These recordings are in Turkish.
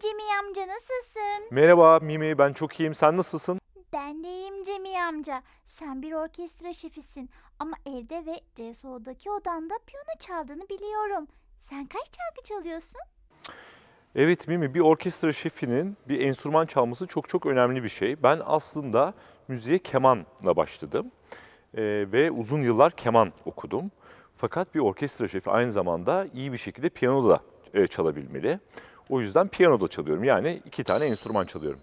Cemil amca nasılsın? Merhaba Mimi, ben çok iyiyim. Sen nasılsın? Ben de iyiyim Cemil amca. Sen bir orkestra şefisin ama evde ve CSO'daki odanda piyano çaldığını biliyorum. Sen kaç şarkı çalıyorsun? Evet Mimi, bir orkestra şefinin bir enstrüman çalması çok çok önemli bir şey. Ben aslında müziğe kemanla başladım Ee, ve uzun yıllar keman okudum. Fakat bir orkestra şefi aynı zamanda iyi bir şekilde piyano da çalabilmeli. O yüzden piyano da çalıyorum. Yani iki tane enstrüman çalıyorum.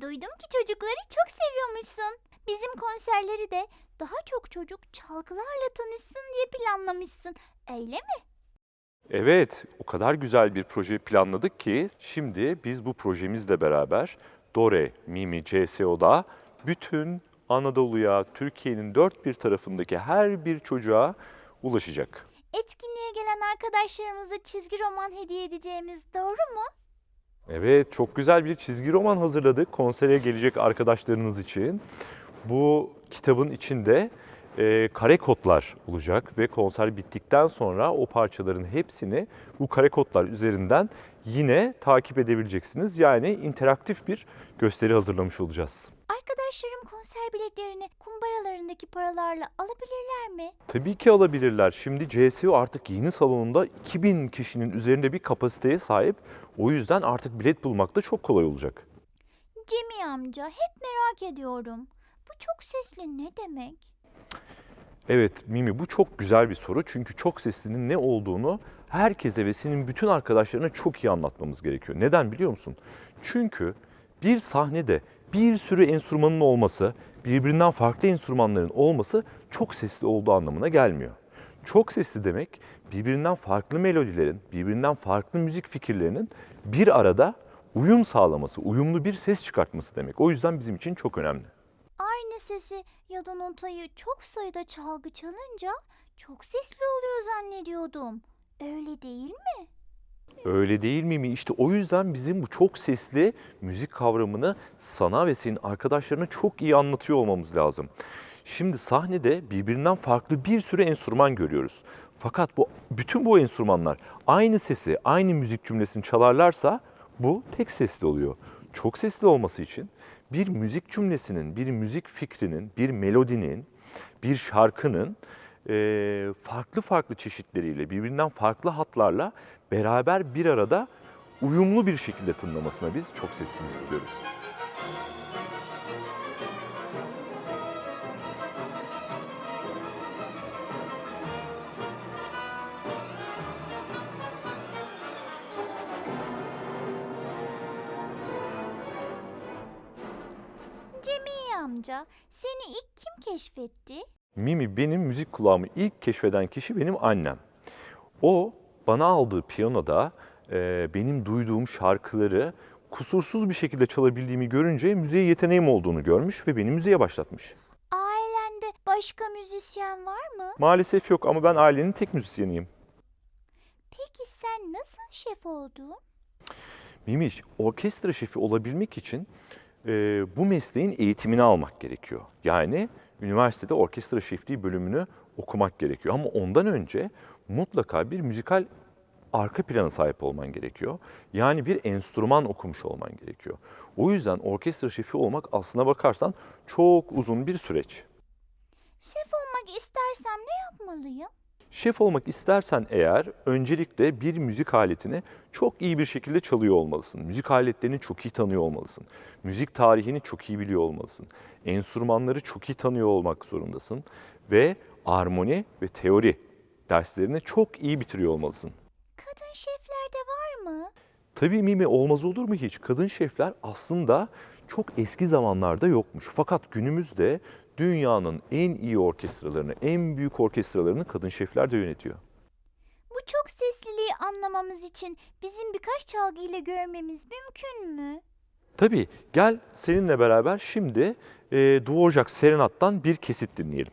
Duydum ki çocukları çok seviyormuşsun. Bizim konserleri de daha çok çocuk çalgılarla tanışsın diye planlamışsın. Öyle mi? Evet, o kadar güzel bir proje planladık ki şimdi biz bu projemizle beraber Dore, Mimi, CSO'da bütün Anadolu'ya, Türkiye'nin dört bir tarafındaki her bir çocuğa ulaşacak. Etkinliğe gelen arkadaşlarımıza çizgi roman hediye edeceğimiz doğru mu? Evet, çok güzel bir çizgi roman hazırladık konsere gelecek arkadaşlarınız için. Bu kitabın içinde e, kare kodlar olacak ve konser bittikten sonra o parçaların hepsini bu kare kodlar üzerinden yine takip edebileceksiniz. Yani interaktif bir gösteri hazırlamış olacağız. Arkadaşlarım konser biletlerini kumbaralarındaki paralarla alabilirler mi? Tabii ki alabilirler. Şimdi CSU artık yeni salonunda 2000 kişinin üzerinde bir kapasiteye sahip. O yüzden artık bilet bulmak da çok kolay olacak. Cemil amca hep merak ediyorum. Bu çok sesli ne demek? Evet Mimi bu çok güzel bir soru. Çünkü çok seslinin ne olduğunu herkese ve senin bütün arkadaşlarına çok iyi anlatmamız gerekiyor. Neden biliyor musun? Çünkü bir sahnede bir sürü enstrümanın olması, birbirinden farklı enstrümanların olması çok sesli olduğu anlamına gelmiyor. Çok sesli demek birbirinden farklı melodilerin, birbirinden farklı müzik fikirlerinin bir arada uyum sağlaması, uyumlu bir ses çıkartması demek. O yüzden bizim için çok önemli. Aynı sesi ya da notayı çok sayıda çalgı çalınca çok sesli oluyor zannediyordum. Öyle değil mi? Öyle değil mi mi? İşte o yüzden bizim bu çok sesli müzik kavramını sana ve senin arkadaşlarına çok iyi anlatıyor olmamız lazım. Şimdi sahnede birbirinden farklı bir sürü enstrüman görüyoruz. Fakat bu bütün bu enstrümanlar aynı sesi, aynı müzik cümlesini çalarlarsa bu tek sesli oluyor. Çok sesli olması için bir müzik cümlesinin, bir müzik fikrinin, bir melodinin, bir şarkının farklı farklı çeşitleriyle, birbirinden farklı hatlarla beraber bir arada uyumlu bir şekilde tınlamasına biz çok sesli müzik diyoruz. Cemil amca seni ilk kim keşfetti? Mimi benim müzik kulağımı ilk keşfeden kişi benim annem. O bana aldığı piyanoda e, benim duyduğum şarkıları kusursuz bir şekilde çalabildiğimi görünce müziğe yeteneğim olduğunu görmüş ve beni müziğe başlatmış. Ailende başka müzisyen var mı? Maalesef yok ama ben ailenin tek müzisyeniyim. Peki sen nasıl şef oldun? Mimi, orkestra şefi olabilmek için e, bu mesleğin eğitimini almak gerekiyor. Yani üniversitede orkestra şefliği bölümünü okumak gerekiyor. Ama ondan önce mutlaka bir müzikal arka plana sahip olman gerekiyor. Yani bir enstrüman okumuş olman gerekiyor. O yüzden orkestra şefi olmak aslına bakarsan çok uzun bir süreç. Şef olmak istersem ne yapmalıyım? Şef olmak istersen eğer öncelikle bir müzik aletini çok iyi bir şekilde çalıyor olmalısın. Müzik aletlerini çok iyi tanıyor olmalısın. Müzik tarihini çok iyi biliyor olmalısın. Enstrümanları çok iyi tanıyor olmak zorundasın. Ve armoni ve teori derslerini çok iyi bitiriyor olmalısın. Kadın şefler de var mı? Tabii Mimi olmaz olur mu hiç? Kadın şefler aslında çok eski zamanlarda yokmuş. Fakat günümüzde dünyanın en iyi orkestralarını, en büyük orkestralarını kadın şefler de yönetiyor. Bu çok sesliliği anlamamız için bizim birkaç çalgıyla görmemiz mümkün mü? Tabii gel seninle beraber şimdi e, Dvorak Serenat'tan bir kesit dinleyelim.